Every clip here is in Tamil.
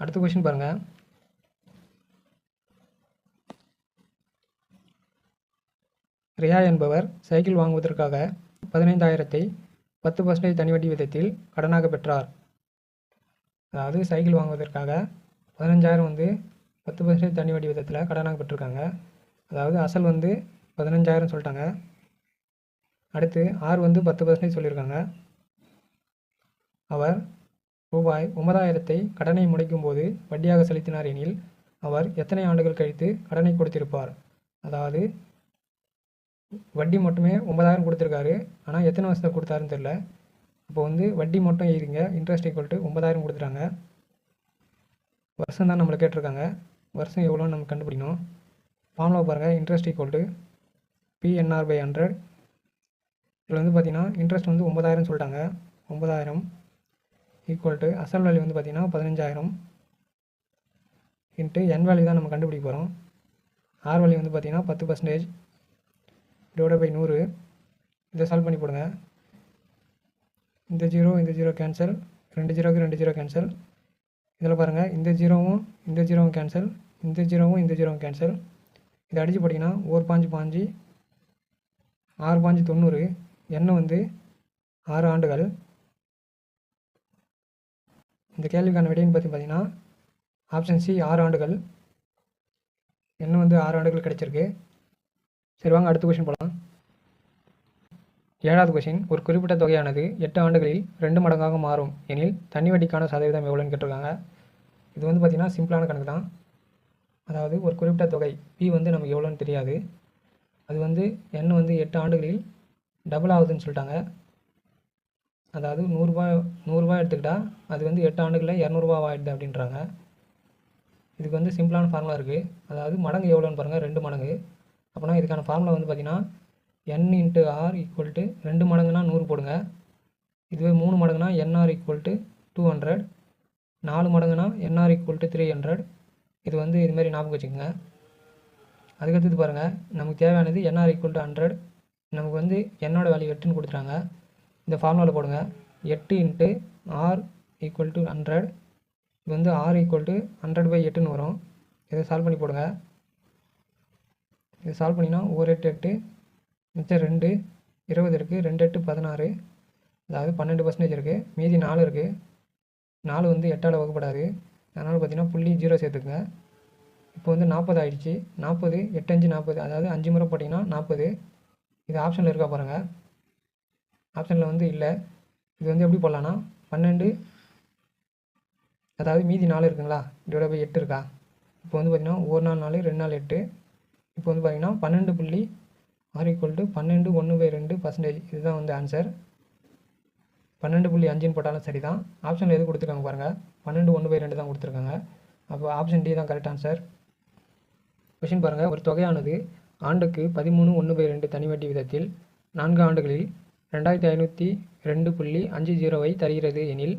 அடுத்த கொஷின் பாருங்கள் ரியா என்பவர் சைக்கிள் வாங்குவதற்காக பதினைந்தாயிரத்தை பத்து பர்சன்டேஜ் தனிவட்டி விதத்தில் கடனாக பெற்றார். அதாவது சைக்கிள் வாங்குவதற்காக பதினஞ்சாயிரம் வந்து பத்து பர்சன்டேஜ் தனிவட்டி விதத்தில் கடனாக பெற்றிருக்காங்க. அதாவது அசல் வந்து பதினஞ்சாயிரம் சொல்லிட்டாங்க. அடுத்து ஆர் வந்து பத்து பர்சன்டேஜ் சொல்லியிருக்காங்க. அவர் ரூபாய் ஒன்பதாயிரத்தை கடனை முடிக்கும் போது வட்டியாக செலுத்தினார் எனில் அவர் எத்தனை ஆண்டுகள் கழித்து கடனை கொடுத்திருப்பார்? அதாவது வட்டி மட்டுமே ஒன்பதாயிரம் கொடுத்துருக்காரு. ஆனால் எத்தனை வருஷத்தில் கொடுத்தாருன்னு தெரில அப்போ வந்து வட்டி மட்டும் எழுதிங்க இன்ட்ரெஸ்ட் ஈக்குவல் டு ஒன்பதாயிரம் கொடுத்துட்டாங்க. வருஷம் தான் நம்மளை கேட்டிருக்காங்க. வருஷம் எவ்வளோன்னு நம்ம கண்டுபிடிக்கணும். ஃபார்முலா பாருங்கள் interest equal to P N R by hundred இதில் வந்து பார்த்திங்கன்னா இன்ட்ரெஸ்ட் வந்து ஒன்பதாயிரம் சொல்லிட்டாங்க. ஒன்பதாயிரம் ஈக்குவல் டு அசல் வேல்யூ வந்து பார்த்திங்கன்னா பதினஞ்சாயிரம் இன்ட்டு என் வேல்யூ தான் நம்ம கண்டுபிடிக்க போகிறோம் ஆர் வேல்யூ வந்து பார்த்தீங்கன்னா பத்து பர்சன்டேஜ் டிவைட் பை நூறு. இதை சால்வ் பண்ணி போடுங்க. இந்த ஜீரோ இந்த ஜீரோ கேன்சல் ரெண்டு ஜீரோக்கு ரெண்டு ஜீரோ கேன்சல் இதில் பாருங்கள் இந்த ஜீரோவும் இந்த ஜீரோவும் கேன்சல் இந்த ஜீரோவும் இந்த ஜீரோவும் கேன்சல் இதை அடித்து போட்டிங்கன்னா ஒரு பாஞ்சு பாஞ்சு ஆறு பாஞ்சு தொண்ணூறு. எண்ணெய் வந்து ஆறு ஆண்டுகள். இந்த கேள்விக்கான விடைன்னு பற்றி பார்த்தீங்கன்னா ஆப்ஷன் சி ஆறு ஆண்டுகள். எண்ணெய் வந்து ஆறு ஆண்டுகள் கிடைச்சிருக்கு. சரி வாங்க அடுத்த கொஷின் போகலாம் ஏழாவது கொஷின் ஒரு குறிப்பிட்ட தொகையானது எட்டு ஆண்டுகளில் ரெண்டு மடங்காக மாறும். எனில் தண்ணி வட்டிக்கான சதவீதம் எவ்வளோன்னு கேட்டிருக்காங்க. இது வந்து பார்த்திங்கன்னா சிம்பிளான கணக்கு தான். அதாவது ஒரு குறிப்பிட்ட தொகை பி வந்து நமக்கு எவ்வளோன்னு தெரியாது. அது வந்து எண் வந்து எட்டு ஆண்டுகளில் டபுள் ஆகுதுன்னு சொல்லிட்டாங்க. அதாவது நூறுரூபா நூறுரூவா எடுத்துக்கிட்டால் அது வந்து எட்டு ஆண்டுகளில் இரநூறுபா ஆகிடுது அப்படின்றாங்க. இதுக்கு வந்து சிம்பிளான ஃபார்முலா இருக்குது அதாவது மடங்கு எவ்வளோன்னு பாருங்கள் ரெண்டு மடங்கு. அப்போனா இதுக்கான ஃபார்முலா வந்து பார்த்திங்கன்னா N into R equal to ரெண்டு மடங்குனா நூறு போடுங்க. இதுவே மூணு மடங்குனா N R equal to two hundred நாலு மடங்குனா N R equal to three hundred இது வந்து இதுமாரி ஞாபகம் வச்சுக்கோங்க. அதுக்கடுத்தது பாருங்கள் நமக்கு தேவையானது என்ஆர் ஈக்குவல் டு ஹண்ட்ரட் நமக்கு வந்து என்னோடய வேல்யூ எட்டுன்னு கொடுத்துட்டாங்க. இந்த ஃபார்முலாவில் போடுங்க. எட்டு into R equal to hundred இது வந்து R equal to hundred by எட்டுன்னு வரும். இதை சால்வ் பண்ணி போடுங்க. இதை சால்வ் பண்ணினா ஒரு எட்டு எட்டு மிச்சம் ரெண்டு இருபது இருக்குது ரெண்டு எட்டு பதினாறு. அதாவது பன்னெண்டு பர்சன்டேஜ் இருக்குது மீதி நாலு இருக்குது நாலு வந்து எட்டால் வகுப்படாது. அதனால் பார்த்தீங்கன்னா புள்ளி ஜீரோ சேர்த்துக்குங்க. இப்போ வந்து நாற்பது ஆயிடுச்சு. நாற்பது எட்டு அஞ்சு நாற்பது அதாவது அஞ்சு முறை போட்டிங்கன்னா நாற்பது இது ஆப்ஷனில் இருக்கா பாருங்கள் ஆப்ஷனில் வந்து இல்லை. இது வந்து எப்படி போடலான்னா பன்னெண்டு அதாவது மீதி நாலு இருக்குங்களா? டிவைட் பை எட்டு இருக்கா? இப்போ வந்து பார்த்திங்கன்னா ஒரு நாள் நாலு ரெண்டு நாள் எட்டு. இப்போ வந்து பார்த்திங்கன்னா பன்னெண்டு புள்ளி ஆர் ஈக்குவல் டு பன்னெண்டு ஒன்று பை ரெண்டு பர்சன்டேஜ் இதுதான் வந்து ஆன்சர் பன்னெண்டு புள்ளி அஞ்சுன்னு போட்டாலும் சரி தான் ஆப்ஷனில் எது கொடுத்துருக்காங்க பாருங்கள் பன்னெண்டு ஒன்று பை ரெண்டு தான் கொடுத்துருக்காங்க. அப்போ ஆப்ஷன் டி தான் கரெக்ட் ஆன்சர் கொஷின் பாருங்கள் ஒரு தொகையானது ஆண்டுக்கு பதிமூணு ஒன்று பை ரெண்டு தனி வட்டி விதத்தில் நான்கு ஆண்டுகளில் ரெண்டாயிரத்தி ஐநூற்றி ரெண்டு புள்ளி அஞ்சு ஜீரோவை தருகிறது எனில்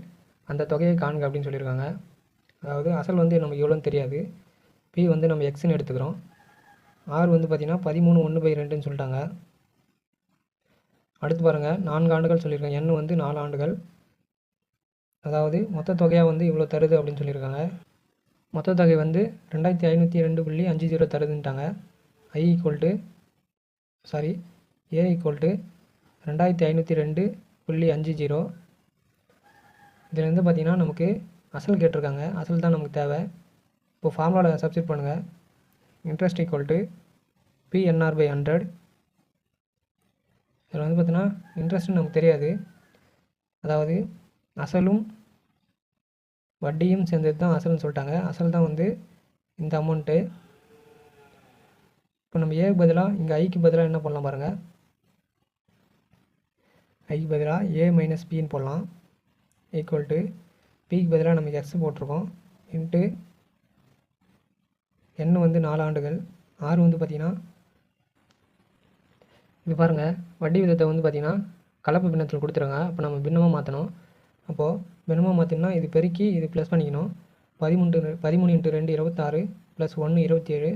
அந்த தொகையை காண்க அப்படின்னு சொல்லியிருக்காங்க. அதாவது அசல் வந்து நமக்கு எவ்வளோன்னு தெரியாது. பி வந்து நம்ம எக்ஸ்ன்னு எடுத்துக்கிறோம். ஆர் வந்து பார்த்திங்கன்னா பதிமூணு ஒன்று பை ரெண்டுன்னு சொல்லிட்டாங்க. அடுத்து பாருங்கள் நான்கு ஆண்டுகள் சொல்லியிருக்காங்க. எண் வந்து நாலு ஆண்டுகள். அதாவது மொத்த தொகையாக வந்து இவ்வளோ தருது அப்படின்னு சொல்லியிருக்காங்க. மொத்த தொகை வந்து ரெண்டாயிரத்தி ஐநூற்றி ரெண்டு புள்ளி அஞ்சு zero தருதுன்ட்டாங்க. I equal to sorry A equal to ரெண்டாயிரத்தி ஐநூற்றி ரெண்டு புள்ளி அஞ்சு ஜீரோ. இதில் வந்து பார்த்திங்கன்னா நமக்கு அசல் கேட்டிருக்காங்க. அசல் தான் நமக்கு தேவை. இப்போ ஃபார்முலாவில் சப்ஸ்டிட் பண்ணுங்கள் interest equal to P N R by hundred இதில் வந்து பார்த்தீங்கன்னா இன்ட்ரெஸ்ட்னு நமக்கு தெரியாது. அதாவது அசலும் வட்டியும் சேர்ந்தது தான் அசல்னு சொல்லிட்டாங்க. அசல் தான் வந்து இந்த அமௌண்ட்டு இப்போ நம்ம ஏக்கு பதிலாக இங்கே ஐக்கு பதிலாக என்ன பண்ணலாம் பாருங்கள் ஐக்கு பதிலாக ஏ மைனஸ் பின்னு போடலாம். ஈக்குவல் டு பிக்கு பதிலாக நம்ம எக்ஸ் போட்டிருக்கோம். இன்ட்டு என் வந்து நாலு ஆண்டுகள். ஆறு வந்து பார்த்திங்கன்னா இது பாருங்கள் வட்டி விதத்தை வந்து பார்த்திங்கன்னா கலப்பு பின்னத்தில் கொடுத்துருங்க. அப்போ நம்ம பின்னமாக மாற்றணும் அப்போது பின்னமாக மாற்றினா இது பெருக்கி இது ப்ளஸ் பண்ணிக்கணும். பதிமூணு பதிமூணு இன்ட்டு ரெண்டு இருபத்தாறு ப்ளஸ் ஒன்று இருபத்தி ஏழு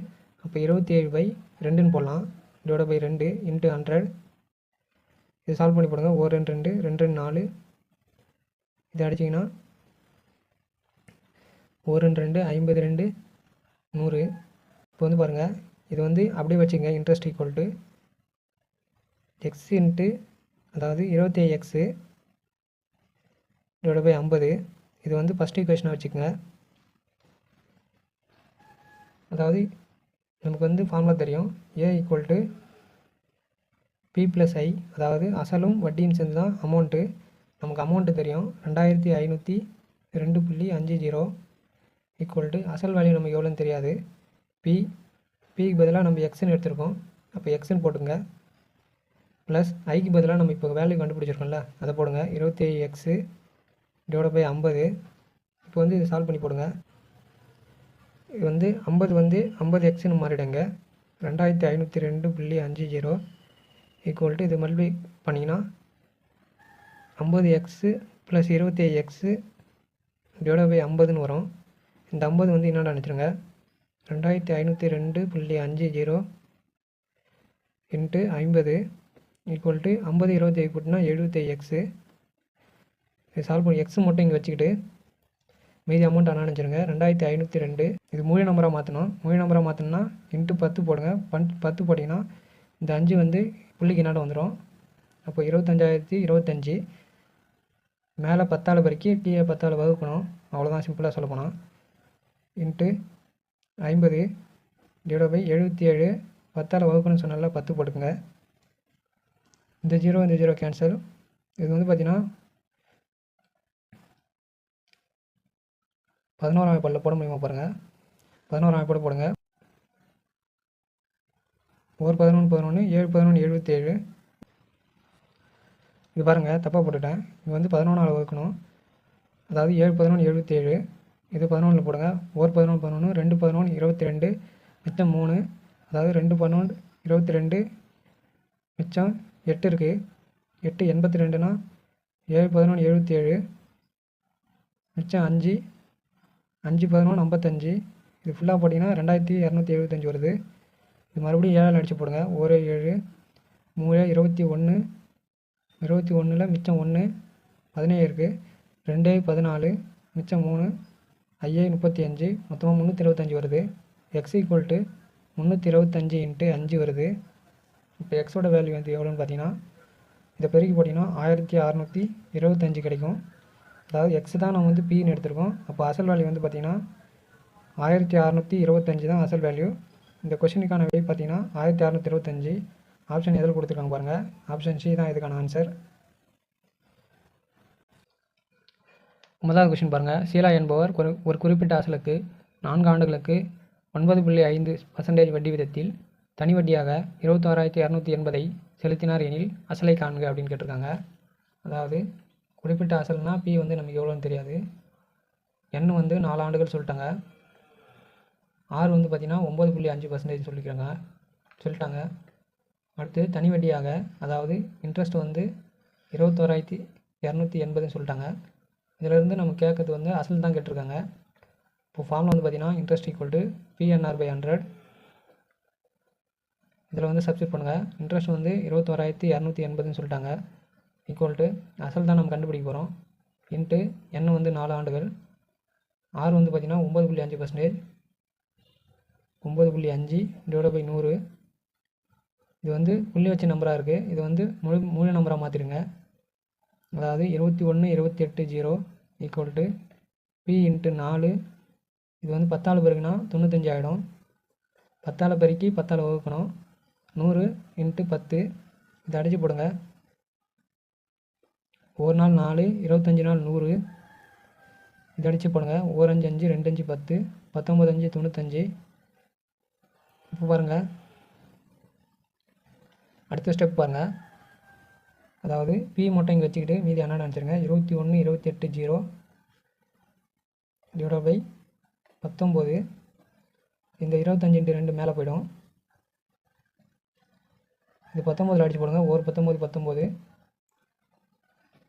அப்போ இருபத்தி ஏழு பை ரெண்டுன்னு போடலாம். டிவைட் பை ரெண்டு இன்ட்டு ஹண்ட்ரட் இது சால்வ் பண்ணி போடுங்க. ஒரு ரெண்டு ரெண்டு ரெண்டு ரெண்டு நாலு. இதை அடிச்சிங்கன்னா ஒரு ரெண்டு ரெண்டு ஐம்பது ரெண்டு நூறு. இப்போ வந்து பாருங்கள் இது வந்து அப்படியே வச்சுங்க interest equal to X into அதாவது இருபத்தி எக்ஸு டிவைட் பை ஐம்பது. இது வந்து ஃபஸ்ட் ஈக்குவேஷனாக வச்சுக்கோங்க. அதாவது நமக்கு வந்து ஃபார்முலா தெரியும். A equal to P plus I அதாவது அசலும் வட்டியும் சேர்ந்து தான் அமௌண்ட்டு நமக்கு அமௌண்ட்டு தெரியும். ரெண்டாயிரத்தி ஐநூற்றி ரெண்டு புள்ளி அஞ்சு ஜீரோ ஈக்குவல் டு அசல் வேல்யூ நமக்கு எவ்வளோன்னு தெரியாது. பி பிக்கு பதிலாக நம்ம எக்ஸ்ன்னு எடுத்திருக்கோம். அப்போ எக்ஸ்ன்னு போட்டுங்க. ப்ளஸ் ஐக்கு பதிலாக நம்ம இப்போ வேல்யூ கண்டுபிடிச்சிருக்கோம்ல அதை போடுங்க. இருபத்தி எக்ஸு டிவைட் பை ஐம்பது. இப்போ வந்து இது சால்வ் பண்ணி போடுங்க. இது வந்து ஐம்பது வந்து ஐம்பது எக்ஸ்னு மாறிடுங்க. ரெண்டாயிரத்தி ஐநூற்றி ரெண்டு புள்ளி அஞ்சு ஜீரோ ஈக்குவல் டு இது மல்டிப்ளை பண்ணிங்கன்னா ஐம்பது எக்ஸு ப்ளஸ் இருபத்தி எக்ஸு டிவைட் பை ஐம்பதுன்னு வரும். இந்த ஐம்பது வந்து என்னென்னு நினச்சிருங்க? ரெண்டாயிரத்தி ஐநூற்றி ரெண்டு புள்ளி அஞ்சு ஜீரோ இன்ட்டு ஐம்பது ஈக்குவல் டு ஐம்பது இருபத்தி ஏழு போட்டுனா எழுபத்தி எக்ஸு இது சால்வ் பண்ணி எக்ஸ் மட்டும் இங்கே வச்சுக்கிட்டு மீதி அமௌண்ட் ஆனால் நினச்சிருங்க. ரெண்டாயிரத்தி ஐநூற்றி ரெண்டு இது முழு நம்பராக மாற்றணும் மூணு நம்பராக மாற்றணும்னா இன்ட்டு பத்து போடுங்க. பன் பத்து போட்டிங்கன்னா இந்த அஞ்சு வந்து புள்ளிக்கு நாடு வந்துடும் அப்போ இருபத்தஞ்சாயிரத்தி இருபத்தஞ்சி. மேலே பத்தாள் பெருக்கி கீழே பத்தாள் வகுக்கணும். அவ்வளோதான் சிம்பிளாக சொல்ல போனால் இன்ட்டு ஐம்பது டிவைட் பை எழுபத்தி ஏழு பத்தால் வகுக்கணும்னு சொன்னால பத்து போட்டுக்கோங்க. இந்த ஜீரோ இந்த ஜீரோ கேன்சல் இது வந்து பார்த்தீங்கன்னா பதினோராம் பல்ல போட முடியுமா பாருங்கள் பதினோராம் போட போடுங்க. ஒரு பதினொன்று பதினொன்று ஏழு பதினொன்று எழுபத்தேழு. இது பாருங்கள் தப்பாக போட்டுட்டேன். இது வந்து பதினொன்றால் வகுக்கணும் அதாவது ஏழு பதினொன்று எழுபத்தேழு. இது பதினொன்றில் போடுங்க. ஒரு பதினொன்று பதினொன்று ரெண்டு பதினொன்று இருபத்தி ரெண்டு மிச்சம் மூணு. அதாவது ரெண்டு பதினொன்று இருபத்தி ரெண்டு மிச்சம் எட்டு இருக்குது எட்டு எண்பத்தி ரெண்டுனா ஏழு பதினொன்று எழுபத்தி ஏழு மிச்சம் அஞ்சு. அஞ்சு பதினொன்று ஐம்பத்தஞ்சு. இது ஃபுல்லாக போட்டிங்கன்னா ரெண்டாயிரத்தி இரநூத்தி எழுபத்தஞ்சி வருது. இது மறுபடியும் ஏழால் அடித்து போடுங்க. ஒரு ஏழு மூணு இருபத்தி ஒன்று இருபத்தி ஒன்றில் மிச்சம் ஒன்று பதினேழு இருக்குது ரெண்டு பதினாலு மிச்சம் மூணு ஐஏ முப்பத்தி அஞ்சு மொத்தமாக முந்நூற்றி இருபத்தஞ்சி வருது. எக்ஸ் ஈக்குவல் டு முந்நூற்றி இருபத்தஞ்சி இன்ட்டு அஞ்சு வருது. இப்போ எக்ஸோட வேல்யூ வந்து எவ்வளோன்னு பார்த்தீங்கன்னா இதை பெருக்கி போட்டிங்கன்னா ஆயிரத்தி அறநூற்றி இருபத்தஞ்சி கிடைக்கும். அதாவது எக்ஸ் தான் நம்ம வந்து பின்னு எடுத்திருக்கோம். அப்போ அசல் வேல்யூ வந்து பார்த்திங்கன்னா ஆயிரத்தி அறநூற்றி இருபத்தஞ்சி தான் அசல் வேல்யூ இந்த கொஷினுக்கான விடை பார்த்தீங்கன்னா ஆயிரத்தி அறநூற்றி இருபத்தஞ்சி. ஆப்ஷன் எதில் கொடுத்துருக்காங்க பாருங்கள் ஆப்ஷன் சி தான் இதுக்கான ஆன்சர் முதலாவது கொஷின் பாருங்கள் சீலா என்பவர் ஒரு ஒரு குறிப்பிட்ட அசலுக்கு நான்கு ஆண்டுகளுக்கு ஒன்பது புள்ளி ஐந்து பர்சன்டேஜ் வட்டி விதத்தில் தனி வட்டியாக இருபத்தாறாயிரத்தி இரநூத்தி எண்பதை செலுத்தினார் எனில் அசலை காண்க அப்படின்னு கேட்டிருக்காங்க. அதாவது குறிப்பிட்ட அசல்னால் பி வந்து நமக்கு எவ்வளோன்னு தெரியாது. எண் வந்து நாலு ஆண்டுகள் சொல்லிட்டாங்க. ஆறு வந்து பார்த்திங்கன்னா ஒம்பது புள்ளி அஞ்சு பர்சன்டேஜ் சொல்லிக்கிறாங்க. சொல்லிட்டாங்க. அடுத்து தனி வட்டியாக அதாவது இன்ட்ரெஸ்ட் வந்து இருபத்தோராயிரத்தி இரநூத்தி எண்பதுன்னு சொல்லிட்டாங்க. இதிலேருந்து நம்ம கேட்கறது வந்து அசல் தான் கேட்டிருக்காங்க. இப்போ ஃபார்மில் வந்து பார்த்திங்கன்னா interest equal to P N R by hundred இதில் வந்து சப்ஸ்டியூட் பண்ணுங்கள் இன்ட்ரெஸ்ட் வந்து இருபத்தோராயிரத்தி இரநூத்தி எண்பதுன்னு சொல்லிட்டாங்க. ஈக்குவல் டு அசல் தான் நம்ம கண்டுபிடிக்க போகிறோம் இன்ட்டு எண் வந்து நாலு ஆண்டுகள். ஆறு வந்து பார்த்திங்கன்னா ஒம்பது புள்ளி அஞ்சு பர்சன்டேஜ் ஒம்பது புள்ளி அஞ்சு டிவைட் பை நூறு. இது வந்து புள்ளி வச்ச நம்பராக இருக்குது இது வந்து முழு முழு நம்பராக மாற்றிடுங்க அதாவது இருபத்தி ஒன்று இருபத்தி எட்டு zero equal to P into நாலு. இது வந்து பத்தாள் பெருக்குனா தொண்ணூத்தஞ்சு ஆகிடும் பத்தாள் பெருக்கி பத்தாள் வகுக்கணும். நூறு இன்ட்டு பத்து. இதை அடித்து போடுங்க. ஒரு நாள் நாலு இருபத்தஞ்சி நாள் நூறு. இதை அடித்து போடுங்க. ஒரு அஞ்சு அஞ்சு ரெண்டு அஞ்சு பத்து. பத்தொம்பது அஞ்சு தொண்ணூத்தஞ்சு. இப்போ பாருங்கள் அடுத்த ஸ்டெப் பாருங்கள் அதாவது பி மட்டும் இங்கே வச்சுக்கிட்டு மீதி என்னென்னு நினச்சிருங்க. இருபத்தி ஒன்று இருபத்தி எட்டு ஜீரோ டிவைட் பை பத்தொம்போது இந்த இருபத்தஞ்சி இன்ட்டு ரெண்டு மேலே போயிடும். இது பத்தொம்போதில் அடித்து போடுங்க. ஒரு பத்தொம்போது பத்தொம்போது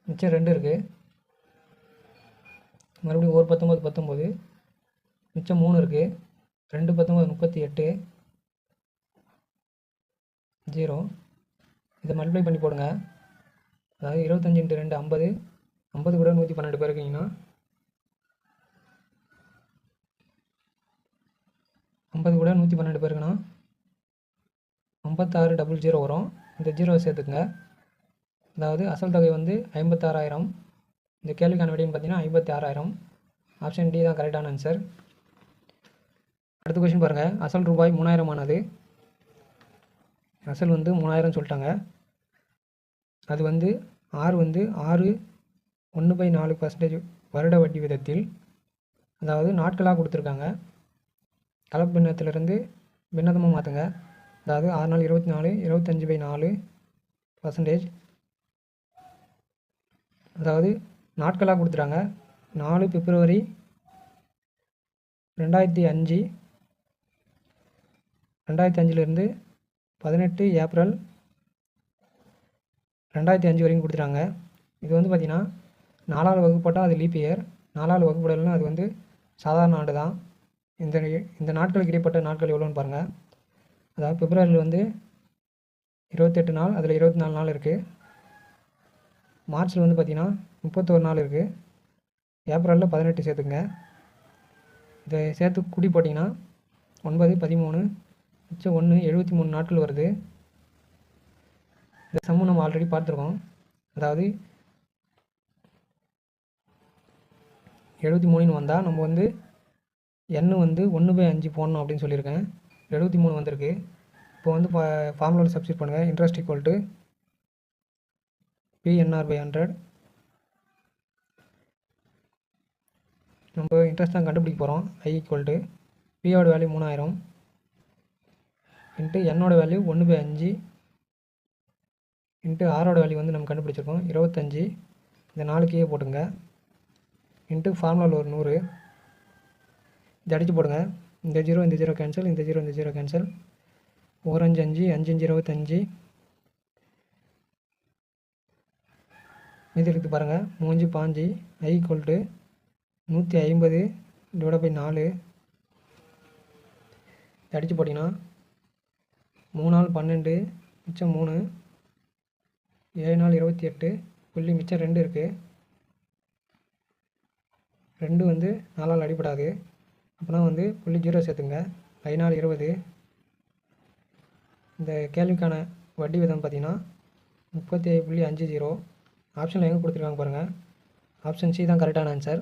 மிச்சம் ரெண்டு இருக்குது மறுபடியும் ஒரு பத்தொம்போது பத்தொம்போது மிச்சம் மூணு இருக்குது ரெண்டு பத்தொம்போது முப்பத்தி எட்டு. ஜீரோ. இதை மல்டிப்ளை பண்ணி போடுங்க. அதாவது இருபத்தஞ்சி இன்ட்டு ரெண்டு ஐம்பது. ஐம்பது கூட நூற்றி பன்னெண்டு பேர் இருக்கீங்கன்னா நூற்றி பன்னெண்டு பேருக்குன்னா ஐம்பத்தாறு டபுள் ஜீரோ வரும். இந்த ஜீரோவை சேர்த்துக்குங்க. அதாவது அசல் தொகை வந்து ஐம்பத்தாறாயிரம். இந்த கேள்விக்கான விடைன்னு பார்த்தீங்கன்னா ஐம்பத்தி ஆறாயிரம் ஆப்ஷன் டி தான் கரெக்டான ஆன்சர் அடுத்த கொஷின் பாருங்கள் அசல் ரூபாய் மூணாயிரம் ஆனது. அசல் வந்து மூணாயிரம் சொல்லிட்டாங்க. அது வந்து ஆறு வந்து ஆறு ஒன்று பை நாலு பர்சன்டேஜ் வருட வட்டி விதத்தில் அதாவது நாட்களாக கொடுத்துருக்காங்க. கலப்பு பின்னத்திலிருந்து பின்னதமாக மாற்றுங்க அதாவது ஆறு நாள் இருபத்தி நாலு இருபத்தஞ்சி பை நாலு பர்சன்டேஜ் அதாவது நாட்களாக கொடுத்துட்டாங்க நாலு பிப்ரவரி ரெண்டாயிரத்தி அஞ்சு ரெண்டாயிரத்தி அஞ்சுலேருந்து பதினெட்டு ஏப்ரல் ரெண்டாயிரத்தி அஞ்சு வரைக்கும் கொடுத்துட்டாங்க. இது வந்து பார்த்திங்கன்னா நாலாவது வகுப்பட்டால் அது லீப் இயர் நாலாவது வகுப்படலாம் அது வந்து சாதாரண ஆண்டு தான். இந்த இந்த நாட்களுக்கு இடைப்பட்ட நாட்கள் எவ்வளோன்னு பாருங்கள் அதாவது பிப்ரவரியில் வந்து இருபத்தெட்டு நாள் அதில் இருபத்தி நாலு நாள் இருக்குது மார்ச்சில் வந்து பார்த்திங்கன்னா முப்பத்தோரு நாள் இருக்குது ஏப்ரலில் பதினெட்டு சேர்த்துக்குங்க. இதை சேர்த்து கூட்டி போட்டிங்கன்னா ஒன்பது பதிமூணு மிச்சம் ஒன்று எழுபத்தி மூணு நாட்கள் வருது. இந்த சம்மு நம்ம ஆல்ரெடி பார்த்துருக்கோம். அதாவது எழுபத்தி மூணுன்னு வந்தால் நம்ம வந்து எண்ணு வந்து ஒன்று பை அஞ்சு போடணும் அப்படின்னு சொல்லியிருக்கேன். எழுபத்தி மூணு வந்திருக்கு. இப்போ வந்து ஃபா ஃபார்முலாவில் சப்ஸ்டியூட் பண்ணுங்கள் interest equal to P N R by hundred நம்ம இன்ட்ரெஸ்ட் தான் கண்டுபிடிக்க போகிறோம் ஐ ஈக்குவல் டு பியோட வேல்யூ மூணாயிரம். இன்ட்டு என்னோட வேல்யூ ஒன்று பை அஞ்சு. இன்ட்டு ஆரோட வேல்யூ வந்து நம்ம கண்டுபிடிச்சிருக்கோம். இருபத்தஞ்சி. இந்த நாலுக்கையே போட்டுங்க. இன்ட்டு ஃபார்முலாவில் ஒரு நூறு. இது அடித்து போடுங்க. இந்த ஜீரோ இந்த ஜீரோ கேன்சல் இந்த ஜீரோ இந்த ஜீரோ கேன்சல் ஒரு அஞ்சு அஞ்சு அஞ்சு அஞ்சு இருபத்தஞ்சி. மீதி எடுத்து பாருங்கள் மூஞ்சு பாஞ்சு. ஐ ஈக்குவல் டு நூற்றி ஐம்பது டிவைட் பை நாலு. அடித்து போட்டிங்கன்னா மூணு நாள் பன்னெண்டு மிச்சம் மூணு. ஏழு நாள் இருபத்தி எட்டு புள்ளி மிச்சம் ரெண்டு இருக்குது ரெண்டு வந்து நாலால் அடிபடாது. அப்போனா வந்து புள்ளி ஜீரோ சேர்த்துங்க. ஐநாள் இருபது. இந்த கேள்விக்கான வட்டி விதம் பார்த்தீங்கன்னா முப்பத்தி ஏழு புள்ளி அஞ்சு ஜீரோ. ஆப்ஷனில் எங்கே கொடுத்துருக்காங்க பாருங்கள் ஆப்ஷன் சி தான் கரெக்டான ஆன்சர்